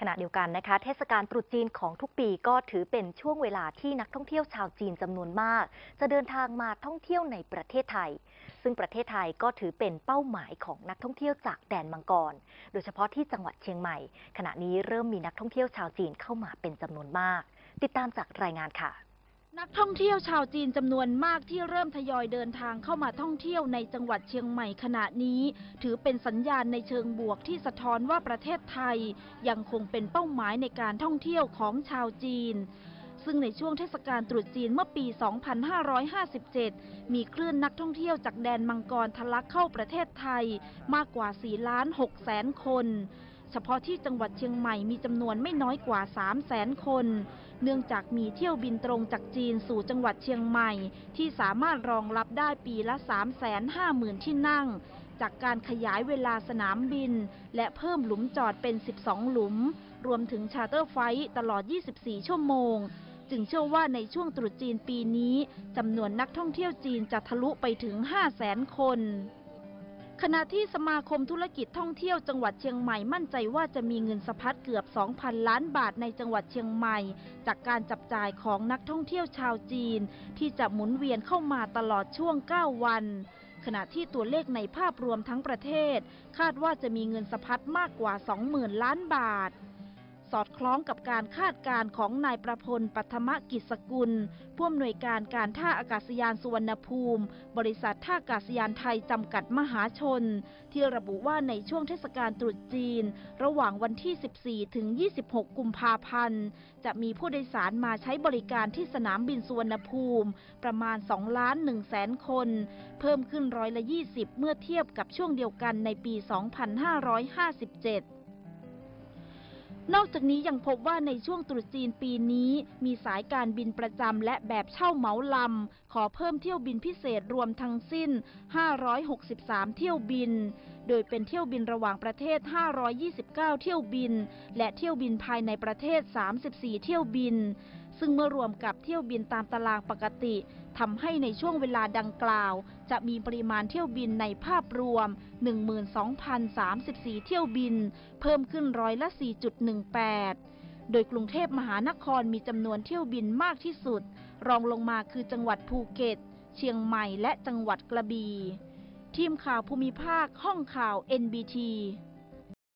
ขณะเดียวกันนะคะ เทศกาลตรุษจีนของทุกปีก็ถือเป็นช่วงเวลาที่นักท่องเที่ยวชาวจีนจำนวนมาก จะเดินทางมาท่องเที่ยวในประเทศไทย ซึ่งประเทศไทยก็ถือเป็นเป้าหมายของนักท่องเที่ยวจากแดนมังกร โดยเฉพาะที่จังหวัดเชียงใหม่ ขณะนี้เริ่มมีนักท่องเที่ยวชาวจีนเข้ามาเป็นจำนวนมาก ติดตามจากรายงานค่ะ นักท่องเที่ยวชาวจีนจำนวนมากที่เริ่มทยอยเดินทางเข้ามาท่องเที่ยวในจังหวัดเชียงใหม่ขณะนี้ ถือเป็นสัญญาณในเชิงบวกที่สะท้อนว่าประเทศไทย ยังคงเป็นเป้าหมายในการท่องเที่ยวของชาวจีน ซึ่งในช่วงเทศกาลตรุษจีนเมื่อปี 2557 มีคลื่นนักท่องเที่ยวจากแดนมังกรทะลักเข้าประเทศไทยมากกว่า 4 ล้าน 6 แสนคน เฉพาะที่จังหวัดเชียงใหม่มีจำนวนไม่น้อยกว่า3แสนคน เนื่องจากมีเที่ยวบินตรงจากจีนสู่จังหวัดเชียงใหม่ ที่สามารถรองรับได้ปีละ 3 5 0 0 0 0 ที่นั่ง จากการขยายเวลาสนามบิน และเพิ่มหลุมจอดเป็น 12 หลุม รวมถึงชาร์เตอร์ไฟท์ตลอด 24 ชั่วโมงจึงเชื่อว่าในช่วงตรุษจีนปีนี้จำนวนนักท่องเที่ยวจีนจะทะลุไปถึง 5 0 0แสนคน ขณะที่สมาคมธุรกิจท่องเที่ยวจังหวัดเชียงใหม่มั่นใจว่าจะมีเงินสะพัดเกือบ 2,000 ล้านบาทในจังหวัดเชียงใหม่ จากการจับจ่ายของนักท่องเที่ยวชาวจีน ที่จะหมุนเวียนเข้ามาตลอดช่วง 9 วัน ขณะที่ตัวเลขในภาพรวมทั้งประเทศ คาดว่าจะมีเงินสะพัดมากกว่า 20,000 ล้านบาท สอดคล้องกับการคาดการณ์ของนายประพลปัทมกิจสกุล ผู้อำนวยการการท่าอากาศยานสุวรรณภูมิ บริษัทท่าอากาศยานไทยจำกัดมหาชน ที่ระบุว่าในช่วงเทศกาลตรุษจีน ระหว่างวันที่ 14 ถึง 26 กุมภาพันธ์ จะมีผู้โดยสารมาใช้บริการที่สนามบินสุวรรณภูมิ ประมาณ 2 ล้าน1แสนคน เพิ่มขึ้นร้อยละ 20 เมื่อเทียบกับช่วงเดียวกันในปี 2557 นอกจากนี้ยังพบว่าในช่วงตรุษจีนปีนี้ มีสายการบินประจำและแบบเช่าเหมาลำ ขอเพิ่มเที่ยวบินพิเศษรวมทั้งสิ้น 563 เที่ยวบิน โดยเป็นเที่ยวบินระหว่างประเทศ 529 เที่ยวบิน และเที่ยวบินภายในประเทศ 34 เที่ยวบิน ซึ่งเมื่อรวมกับเที่ยวบินตามตารางปกติทำให้ในช่วงเวลาดังกล่าว จะมีปริมาณเที่ยวบินในภาพรวม 12,034 เที่ยวบิน เพิ่มขึ้นร้อยละ 4.18 โดยกรุงเทพมหานครมีจำนวนเที่ยวบินมากที่สุด รองลงมาคือจังหวัดภูเก็ต เชียงใหม่และจังหวัดกระบี่ทีมข่าวภูมิภาคห้องข่าว NBT